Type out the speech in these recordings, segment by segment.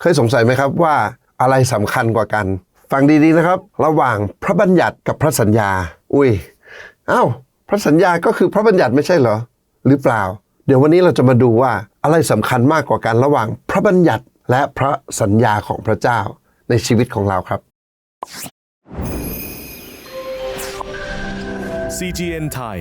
เคยสงสัยไหมครับว่าอะไรสำคัญกว่ากัน ฟังดีๆนะครับ ระหว่างพระบัญญัติกับพระสัญญา อุ้ยอ้าวพระสัญญาก็คือพระบัญญัติไม่ใช่เหรอ หรือเปล่า เดี๋ยววันนี้เราจะมาดูว่าอะไรสำคัญมากกว่ากันระหว่างพระบัญญัติและพระสัญญาของพระเจ้าในชีวิตของเราครับ CGN Thai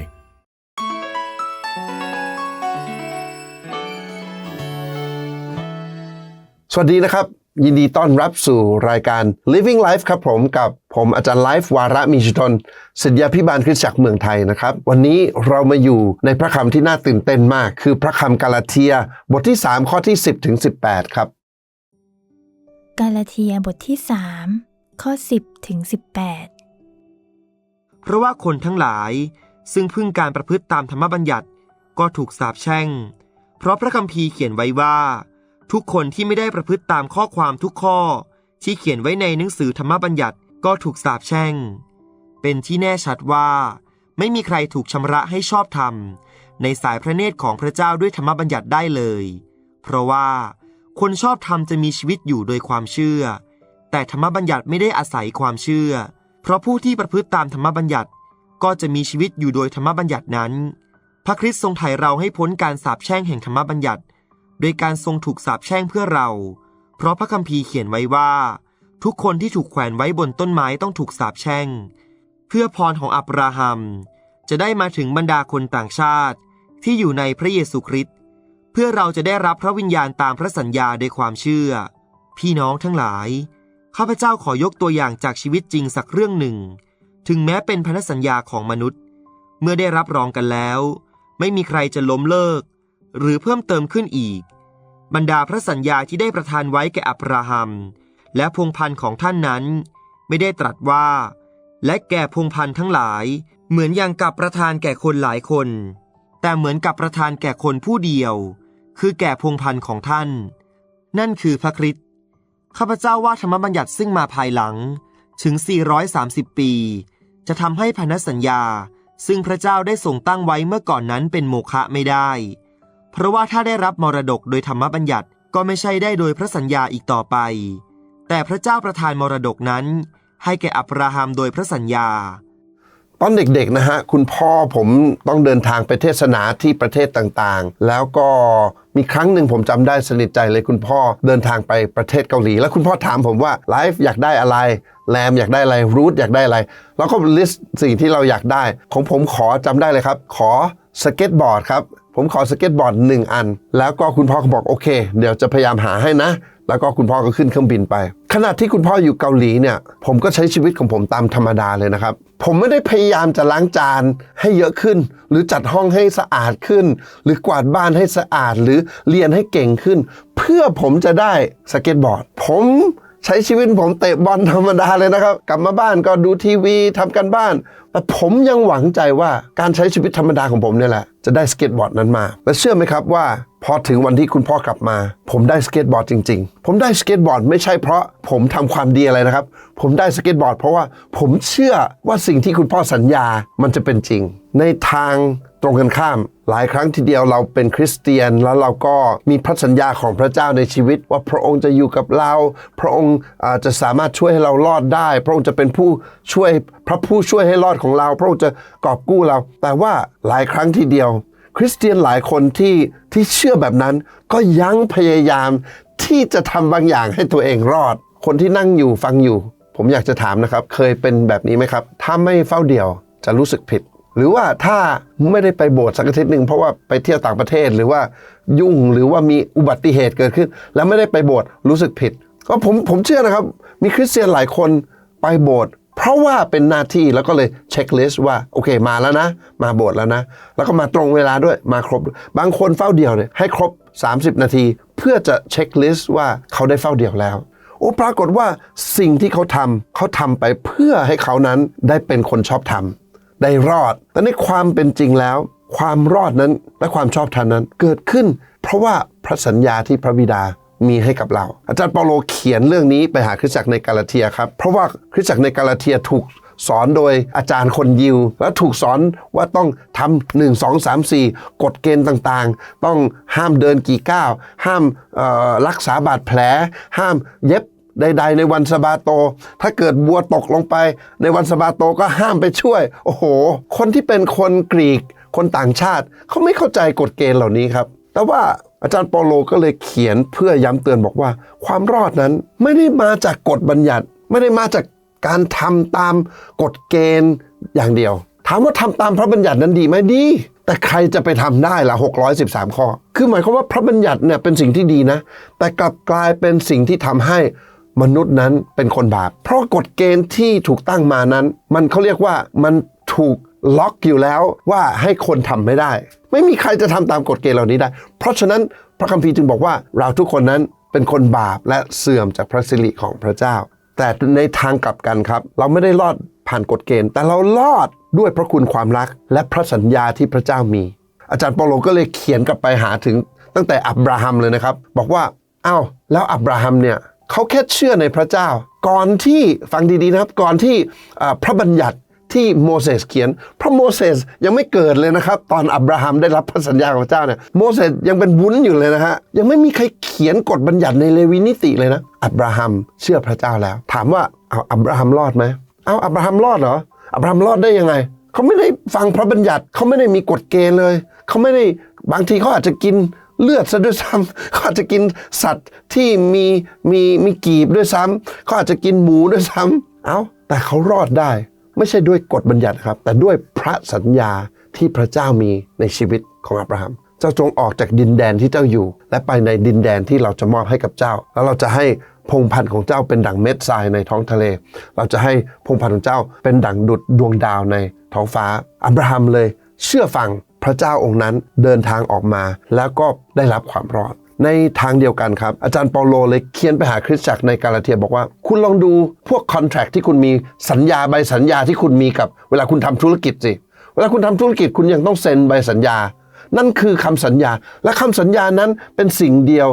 สวัสดีนะครับ ยินดีต้อนรับสู่รายการ Living Life ครับผมกับผมอาจารย์ไลฟ์วาระมีชุตนศิษยาพิบาลคริสตจักรเมืองไทยนะครับ วันนี้เรามาอยู่ในพระคำที่น่าตื่นเต้นมาก คือพระคำกาลาเทีย บทที่ 3 ข้อที่ 10ถึง18 ครับ กาลาเทียบทที่ 3 ข้อ 10ถึง18 เพราะว่าคนทั้งหลายซึ่งพึ่งการประพฤติตามธรรมบัญญัติก็ถูกสาปแช่ง เพราะพระคัมภีร์เขียนไว้ว่า ทุกคนที่ไม่ได้ประพฤติตามข้อความทุกข้อ ที่เขียนไว้ในหนังสือธรรมบัญญัติก็ถูกสาปแช่ง เป็นที่แน่ชัดว่า ไม่มีใครถูกชำระให้ชอบธรรม ในสายพระเนตรของพระเจ้าด้วยธรรมบัญญัติได้เลย เพราะว่าคนชอบธรรมจะมีชีวิตอยู่โดยความเชื่อ แต่ธรรมบัญญัติไม่ได้อาศัยความเชื่อ เพราะผู้ที่ประพฤติตามธรรมบัญญัติก็จะมีชีวิตอยู่โดยธรรมบัญญัตินั้น พระคริสต์ทรงไถ่เราให้พ้นการสาปแช่งแห่งธรรมบัญญัติ โดยการทรงถูกสาปแช่งเพื่อเรา เพราะพระคัมภีร์เขียนไว้ว่า ทุกคนที่ถูกแขวนไว้บนต้นไม้ต้องถูกสาปแช่ง เพื่อพรของอับราฮัม จะได้มาถึงบรรดาคนต่างชาติ ที่อยู่ในพระเยซูคริสต์เพื่อเราจะได้รับพระวิญญาณตามพระสัญญาโดยความเชื่อ พี่น้องทั้งหลาย ข้าพเจ้าขอยกตัวอย่างจากชีวิตจริงสักเรื่องหนึ่ง ถึงแม้เป็นพันธสัญญาของมนุษย์ เมื่อได้รับรองกันแล้ว ไม่มีใครจะล้มเลิก หรือเพิ่มเติมขึ้นอีก บรรดาพระสัญญาที่ได้ประทานไว้แก่อับราฮัม และพงพันธ์ของท่านนั้น ไม่ได้ตรัสว่า และแก่พงพันธ์ทั้งหลาย เหมือนอย่างกับประทานแก่คนหลายคน แต่เหมือนกับประทานแก่คนผู้เดียว คือแก่พงพันธ์ของท่าน นั่นคือพระคริสต์ข้าพเจ้าว่าธรรมบัญญัติซึ่งมาภายหลังถึง 430 ปี จะทำให้พันธสัญญาซึ่งพระเจ้าได้ทรงตั้งไว้เมื่อก่อนนั้นเป็นโมฆะไม่ได้ เพราะว่าถ้าได้รับมรดกโดยธรรมบัญญัติก็ไม่ใช่ได้โดยพระสัญญาอีกต่อไป แต่พระเจ้าประทานมรดกนั้น ให้แก่อับราฮัมโดยพระสัญญา ตอนเด็กๆนะฮะคุณพ่อผมต้องเดินทางไปเทศนาที่ประเทศต่างๆ แล้วก็มีครั้งหนึ่งผมจำได้สนิทใจเลยคุณพ่อเดินทางไปประเทศเกาหลี แล้วคุณพ่อถามผมว่าไลฟ์อยากได้อะไรแรมอยากได้อะไรรูทอยากได้อะไร แล้วก็ลิสต์สิ่งที่เราอยากได้ ของผมขอจำได้เลยครับ ขอ สเก็ตบอร์ดครับ ผมขอสเก็ตบอร์ดหนึ่งอัน แล้วก็คุณพ่อก็บอกโอเค เดี๋ยวจะพยายามหาให้นะ แล้วก็คุณพ่อก็ขึ้นเครื่องบินไป ขณะที่คุณพ่ออยู่เกาหลีเนี่ย ผมก็ใช้ชีวิตของผมตามธรรมดาเลยนะครับ ผมไม่ได้พยายามจะล้างจานให้เยอะขึ้น หรือจัดห้องให้สะอาดขึ้น หรือกวาดบ้านให้สะอาด หรือเรียนให้เก่งขึ้น เพื่อผมจะได้สเก็ตบอร์ด ผม ช้ชีวิตผมเตะบอลธรรมดาเลยนะครับ กลับมาบ้านก็ดูทีวีทำกันบ้าน แต่ผมยังหวังใจว่าการใช้ชีวิตธรรมดาของผมเนี่ยแหละ จะได้สเก็ตบอร์ดนั้นมา และเชื่อไหมครับว่า พอถึงวันที่คุณพ่อกลับมา ผมได้สเก็ตบอร์ดจริง ๆ ผมได้สเก็ตบอร์ดไม่ใช่เพราะผมทำความดีอะไรนะครับ ผมได้สเก็ตบอร์ดเพราะว่าผมเชื่อว่าสิ่งที่คุณพ่อสัญญามันจะเป็นจริง ในทาง ตรงกันข้าม หลายครั้งทีเดียวเราเป็นคริสเตียนแล้วเราก็มีพระสัญญาของพระเจ้าในชีวิต ว่าพระองค์จะอยู่กับเรา พระองค์จะสามารถช่วยให้เรารอดได้ พระองค์จะเป็นผู้ช่วยพระผู้ช่วยให้รอดของเรา พระองค์จะกอบกู้เรา แต่ว่าหลายครั้งทีเดียว คริสเตียนหลายคนที่ที่เชื่อแบบนั้น ก็ยังพยายามที่จะทำบางอย่างให้ตัวเองรอด คนที่นั่งอยู่ฟังอยู่ ผมอยากจะถามนะครับ เคยเป็นแบบนี้ไหมครับ ถ้าไม่เฝ้าเดี่ยวจะรู้สึกผิด หรือว่าถ้าไม่ได้ไปโบสถ์สักอาทิตย์หนึ่งเพราะว่าไปเที่ยวต่างประเทศหรือว่ายุ่งหรือว่ามีอุบัติเหตุเกิดขึ้น แล้วไม่ได้ไปโบสถ์รู้สึกผิด ก็ผมผมเชื่อนะครับ มีคริสเตียนหลายคนไปโบสถ์เพราะว่าเป็นหน้าที่แล้วก็เลยเช็คลิสต์ว่าโอเคมาแล้วนะ มาโบสถ์แล้วนะ แล้วก็มาตรงเวลาด้วยมาครบ บางคนเฝ้าเดี่ยวเนี่ยให้ครบ 30 นาที เพื่อจะเช็คลิสต์ว่าเขาได้เฝ้าเดี่ยวแล้วโอ้ปรากฏว่าสิ่งที่เขาทำเขาทำไปเพื่อให้เขานั้นได้เป็นคนชอบธรรม ได้รอด แต่ในความเป็นจริงแล้ว ความรอดนั้นและความชอบธรรมนั้นเกิดขึ้น เพราะว่าพระสัญญาที่พระบิดามีให้กับเรา อาจารย์เปาโลเขียนเรื่องนี้ไปหาคริสตจักรในกาลาเทียครับ เพราะว่าคริสตจักรในกาลาเทียถูกสอนโดยอาจารย์คนยิว แล้วถูกสอนว่าต้องทำหนึ่งสองสามสี่กฎเกณฑ์ต่างๆ ต้องห้ามเดินกี่ก้าว ห้ามรักษาบาดแผล ห้ามเย็บ ใด ๆ ในวันสบาโต ถ้าเกิดบัวตกลงไป ในวันสบาโตก็ห้ามไปช่วย โอ้โห คนที่เป็นคนกรีก คนต่างชาติเขาไม่เข้าใจกฎเกณฑ์เหล่านี้ครับ แต่ว่าอาจารย์เปาโลก็เลยเขียนเพื่อย้ำเตือนบอกว่า ความรอดนั้นไม่ได้มาจากกฎบัญญัติ ไม่ได้มาจากการทำตามกฎเกณฑ์อย่างเดียว ถามว่าทำตามพระบัญญัตินั้นดีไหมดี แต่ใครจะไปทำได้ล่ะ613 ข้อ คือหมายความว่าพระบัญญัติเนี่ยเป็นสิ่งที่ดีนะ แต่กลับกลายเป็นสิ่งที่ทำให้ มนุษย์นั้นเป็นคนบาป เพราะกฎเกณฑ์ที่ถูกตั้งมานั้น มันเขาเรียกว่ามันถูกล็อกอยู่แล้วว่าให้คนทำไม่ได้ ไม่มีใครจะทำตามกฎเกณฑ์เหล่านี้ได้ เพราะฉะนั้นพระคัมภีร์จึงบอกว่าเราทุกคนนั้นเป็นคนบาปและเสื่อมจากพระสิริของพระเจ้า แต่ในทางกลับกันครับ เราไม่ได้รอดผ่านกฎเกณฑ์ แต่เรารอดด้วยพระคุณความรัก และพระสัญญาที่พระเจ้ามี อาจารย์เปาโลก็เลยเขียนกลับไปหาถึงตั้งแต่อับราฮัมเลยนะครับ บอกว่าอ้าวแล้วอับราฮัมเนี่ย เขาแค่เชื่อในพระเจ้า ก่อนที่ฟังดีๆนะครับก่อนที่พระบัญญัติที่โมเสสเขียน พระโมเสสยังไม่เกิดเลยนะครับ ตอนอับราฮัมได้รับพระสัญญาของพระเจ้าเนี่ยโมเสสยังเป็นวุ้นอยู่เลยนะฮะยังไม่มีใครเขียนกฎบัญญัติในเลวีนิติเลยนะอับราฮัมเชื่อพระเจ้าแล้ว ถามว่าเอาอับราฮัมรอดไหมเอาอับราฮัมรอดเหรออับราฮัมรอดได้ยังไงเขาไม่ได้ฟังพระบัญญัติเขาไม่ได้มีกฎเกณฑ์เลยเขาไม่ได้บางทีเขาอาจจะกิน เลือดซะด้วยซ้ำเขาอาจจะกินสัตว์ที่มีมีมีกีบด้วยซ้ำเขาอาจจะกินหมูด้วยซ้ำเอาแต่เขารอดได้ ไม่ใช่ด้วยกฎบัญญัติครับ แต่ด้วยพระสัญญาที่พระเจ้ามีในชีวิตของอับราฮัมเจ้าจงออกจากดินแดนที่เจ้าอยู่ และไปในดินแดนที่เราจะมอบให้กับเจ้า แล้วเราจะให้พงศ์พันธุ์ของเจ้าเป็นดั่งเม็ดทรายในท้องทะเล เราจะให้พงศ์พันธุ์ของเจ้าเป็นดั่งดุดดวงดาวในท้องฟ้า อับราฮัมเลยเชื่อฟัง พระเจ้าองค์นั้นเดินทางออกมา แล้วก็ได้รับความรอด ในทางเดียวกันครับ อาจารย์เปาโลเลยเขียนไปหาคริสตจักรในกาลาเทียบอกว่า คุณลองดูพวกคอนแท c t ที่คุณมีสัญญาใบสัญญาที่คุณมีกับ เวลาคุณทำธุรกิจสิเวลาคุณทำธุรกิจคุณยังต้องเซ็นใบสัญญา นั่นคือคำสัญญา และคำสัญญานั้นเป็นสิ่งเดียว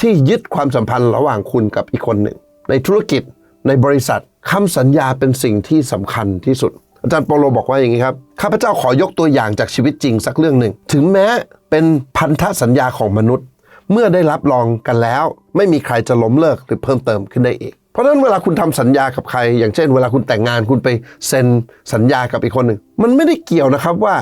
ที่ยึดความสัมพันธ์ระหว่างคุณกับอีกคนหนึ่ง ในธุรกิจในบริษัทคำสัญญาเป็นสิ่งที่สำคัญที่สุด อาจารย์เปโลบอกว่าอย่างนี้ครับ ข้าพเจ้าขอยกตัวอย่างจากชีวิตจริงสักเรื่องหนึ่ง ถึงแม้เป็นพันธสัญญาของมนุษย์ เมื่อได้รับรองกันแล้ว ไม่มีใครจะล้มเลิกหรือเพิ่มเติมขึ้นได้อีก เพราะฉะนั้นเวลาคุณทำสัญญากับใคร อย่างเช่น เวลาคุณแต่งงานคุณไปเซ็นสัญญากับอีกคนหนึ่ง มันไม่ได้เกี่ยวนะครับว่า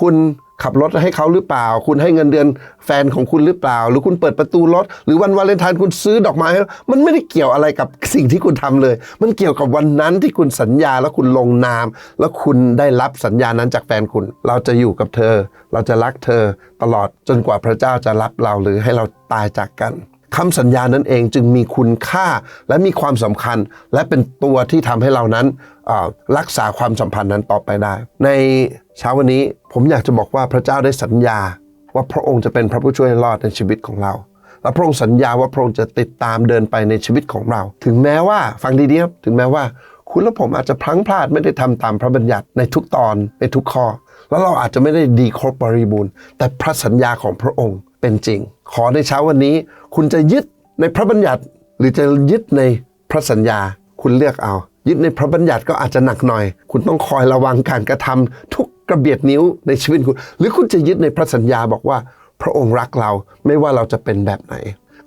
คุณ ขับรถให้เขาหรือเปล่า คุณให้เงินเดือนแฟนของคุณหรือเปล่า หรือคุณเปิดประตูรถ หรือวันวาเลนไทน์คุณซื้อดอกไม้ให้มันไม่ได้เกี่ยวอะไรกับสิ่งที่คุณทำเลย มันเกี่ยวกับวันนั้นที่คุณสัญญาแล้วคุณลงนาม แล้วคุณได้รับสัญญานั้นจากแฟนคุณ เราจะอยู่กับเธอ เราจะรักเธอตลอดจนกว่าพระเจ้าจะรับเราหรือให้เราตายจากกัน คำสัญญานั้นเองจึงมีคุณค่าและมีความสำคัญ และเป็นตัวที่ทำให้เรานั้นรักษาความสัมพันธ์นั้นต่อไปได้ ในเช้าวันนี้ผมอยากจะบอกว่าพระเจ้าได้สัญญา ว่าพระองค์จะเป็นพระผู้ช่วยให้รอดในชีวิตของเรา และพระองค์สัญญาว่าพระองค์จะติดตามเดินไปในชีวิตของเรา ถึงแม้ว่าฟังดีๆครับถึงแม้ว่า คุณและผมอาจจะพลั้งพลาดไม่ได้ทำตามพระบัญญัติในทุกตอนในทุกข้อ แล้วเราอาจจะไม่ได้ดีครบบริบูรณ์ แต่พระสัญญาของพระองค์ เป็นจริง ขอในเช้าวันนี้ คุณจะยึดในพระบัญญัติ หรือจะยึดในพระสัญญาคุณเลือกเอา ยึดในพระบัญญัติก็อาจจะหนักหน่อย คุณต้องคอยระวังการกระทำทุกกระเบียดนิ้วในชีวิตคุณ หรือคุณจะยึดในพระสัญญาบอกว่าพระองค์รักเราไม่ว่าเราจะเป็นแบบไหน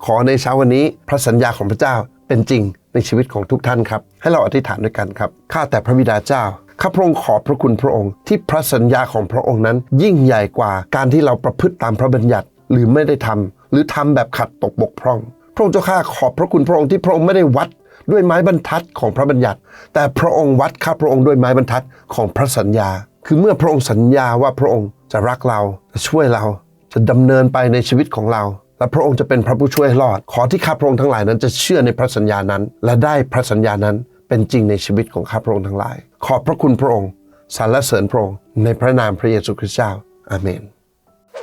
ขอในเช้าวันนี้พระสัญญาของพระเจ้าเป็นจริงในชีวิตของทุกท่านครับ ให้เราอธิษฐานด้วยกันครับ ข้าแต่พระบิดาเจ้า ข้าพระองค์ขอบพระคุณพระองค์ ที่พระสัญญาของพระองค์นั้น ยิ่งใหญ่กว่าการที่เราประพฤติตามพระบัญญัติ หรือไม่ได้ทำหรือทำแบบขัดตกบกพร่อง พระองค์เจ้าข้าขอบพระคุณพระองค์ที่พระองค์ไม่ได้วัดด้วยไม้บรรทัดของพระบัญญัติ แต่พระองค์วัดข้าพระองค์ด้วยไม้บรรทัดของพระสัญญา คือเมื่อพระองค์สัญญาว่าพระองค์จะรักเราจะช่วยเราจะดำเนินไปในชีวิตของเรา และพระองค์จะเป็นพระผู้ช่วยให้รอด ขอที่ข้าพระองค์ทั้งหลายนั้นจะเชื่อในพระสัญญานั้น และได้พระสัญญานั้นเป็นจริงในชีวิตของข้าพระองค์ทั้งหลาย ขอบพระคุณพระองค์สรรเสริญพระองค์ในพระนามพระเยซูคริสต์เจ้าอาเมน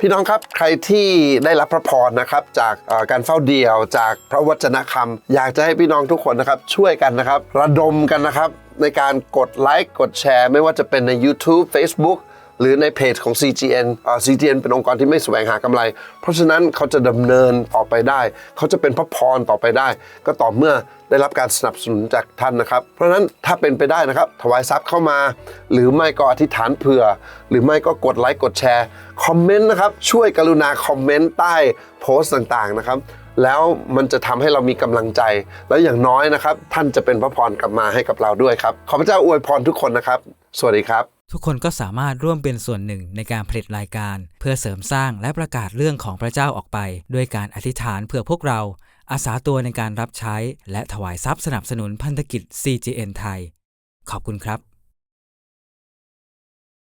พี่น้องครับใครที่ได้รับพระพรนะครับจากการเฝ้าเดี่ยวจากพระวจนะคำอยากจะให้พี่น้องทุกคนนะครับช่วยกันนะครับ ระดมกันนะครับ ในการกดไลค์กดแชร์ ไม่ว่าจะเป็นใน YouTube Facebook หรือในเพจของ CGN อ่า CGN เป็นองค์กรที่ไม่แสวงหากำไร เพราะฉะนั้นเขาจะดำเนินต่อไปได้ เขาจะเป็นพระพรต่อไปได้ ก็ต่อเมื่อได้รับการสนับสนุนจากท่านนะครับ เพราะฉะนั้นถ้าเป็นไปได้นะครับ ถวายทรัพย์เข้ามา หรือไม่ก็อธิษฐานเผื่อ หรือไม่ก็กดไลค์กดแชร์คอมเมนต์นะครับช่วยกรุณาคอมเมนต์ใต้โพสต์ต่างๆนะครับ แล้วมันจะทำให้เรามีกำลังใจ แล้วอย่างน้อยนะครับ ท่านจะเป็นพระพรกลับมาให้กับเราด้วยครับ ขอพระเจ้าอวยพรทุกคนนะครับ สวัสดีครับ ทุกคนก็สามารถร่วมเป็นส่วนหนึ่งในการผลิตรายการ เพื่อเสริมสร้างและประกาศเรื่องของพระเจ้าออกไป ด้วยการอธิษฐานเพื่อพวกเราอาสาตัวในการรับใช้ และถวายทรัพย์สนับสนุนพันธกิจ CGN ไทย ขอบคุณครับ